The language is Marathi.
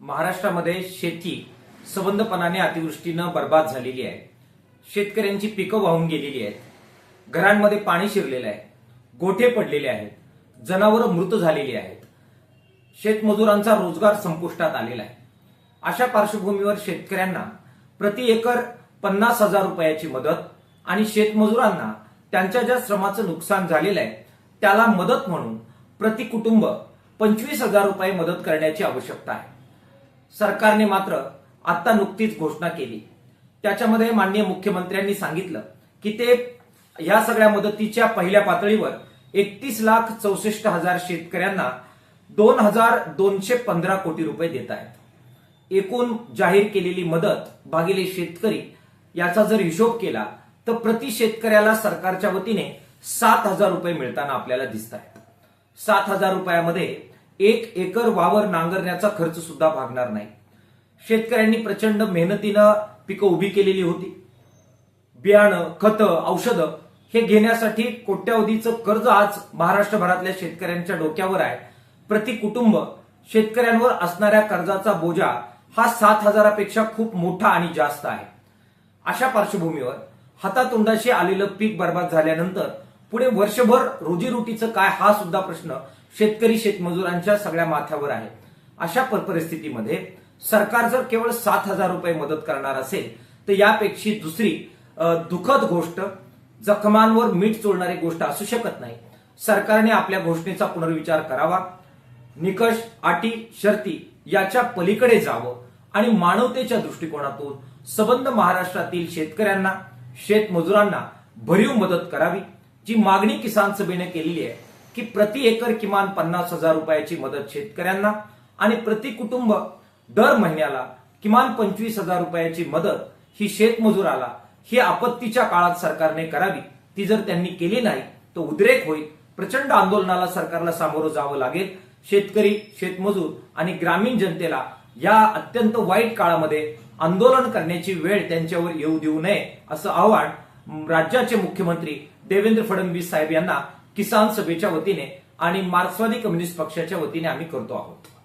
महाराष्ट्रामध्ये शेती सबंधपणाने अतिवृष्टीनं बर्बाद झालेली आहे. शेतकऱ्यांची पिकं वाहून गेलेली आहेत. घरांमध्ये पाणी शिरलेलं आहे. गोठे पडलेले आहेत. जनावरं मृत झालेली आहेत. शेतमजुरांचा रोजगार संपुष्टात आलेला आहे. अशा पार्श्वभूमीवर शेतकऱ्यांना प्रति एकर पन्नास हजार रुपयाची मदत आणि शेतमजुरांना त्यांच्या ज्या श्रमाचं नुकसान झालेलं आहे त्याला मदत म्हणून प्रति कुटुंब पंचवीस हजार रुपये मदत करण्याची आवश्यकता आहे. सरकारने मात्र आता नुकतीच घोषणा केली. त्याच्यामध्ये माननीय मुख्यमंत्र्यांनी सांगितलं की ते या सगळ्या मदतीच्या पहिल्या पातळीवर एकतीस लाख चौसष्ट हजार शेतकऱ्यांना दोन हजार दोनशे पंधरा कोटी रुपये देत आहेत. एकूण जाहीर केलेली मदत भागिले शेतकरी याचा जर हिशोब केला तर प्रति शेतकऱ्याला सरकारच्या वतीने सात हजार रुपये मिळताना आपल्याला दिसत आहेत. सात हजार रुपयामध्ये एक एकर वावर नांगरण्याचा खर्च सुद्धा भागणार नाही. शेतकऱ्यांनी प्रचंड मेहनतीनं पिकं उभी केलेली होती. बियाणं खतं औषधं हे घेण्यासाठी कोट्यावधीचं कर्ज आज महाराष्ट्रभरातल्या शेतकऱ्यांच्या डोक्यावर आहे. प्रति कुटुंब शेतकऱ्यांवर असणाऱ्या कर्जाचा बोजा हा सात हजारापेक्षा खूप मोठा आणि जास्त आहे. अशा पार्श्वभूमीवर हातातोंडाशी आलेलं पीक बर्बाद झाल्यानंतर पुढे वर्षभर रोजीरोटीचं काय हा सुद्धा प्रश्न शेतकरी शेतमजुरांच्या सगळ्या माथ्यावर आहे. अशा परिस्थितीमध्ये सरकार जर केवळ सात हजार रुपये मदत करणार असेल तर यापेक्षी दुसरी दुखद दुःखद गोष्ट जखमांवर मीठ चोळणारी गोष्ट असू शकत नाही. सरकारने आपल्या घोषणेचा पुनर्विचार करावा. निकष अटी शर्ती याच्या पलीकडे जावं आणि मानवतेच्या दृष्टिकोनातून सबंध महाराष्ट्रातील शेतकऱ्यांना शेतमजुरांना भरीव मदत करावी जी मागणी किसान सभेने केलेली आहे. की प्रति एकर किमान पन्नास हजार रुपयाची मदत शेतकऱ्यांना आणि प्रति कुटुंब दर महिन्याला किमान पंचवीस हजार रुपयाची मदत ही शेतमजुराला ही आपत्तीच्या काळात सरकारने करावी. ती जर त्यांनी केली नाही तर उद्रेक होईल. प्रचंड आंदोलनाला सरकारला सामोरं जावं लागेल. शेतकरी शेतमजूर आणि ग्रामीण जनतेला या अत्यंत वाईट काळामध्ये आंदोलन करण्याची वेळ त्यांच्यावर येऊ देऊ नये असं आव्हान राज्याचे मुख्यमंत्री देवेंद्र फडणवीस साहेब यांना किसान सभेच्या वतीने आणि मार्क्सवादी कम्युनिस्ट पक्षाच्या वतीने आम्ही करतो आहोत.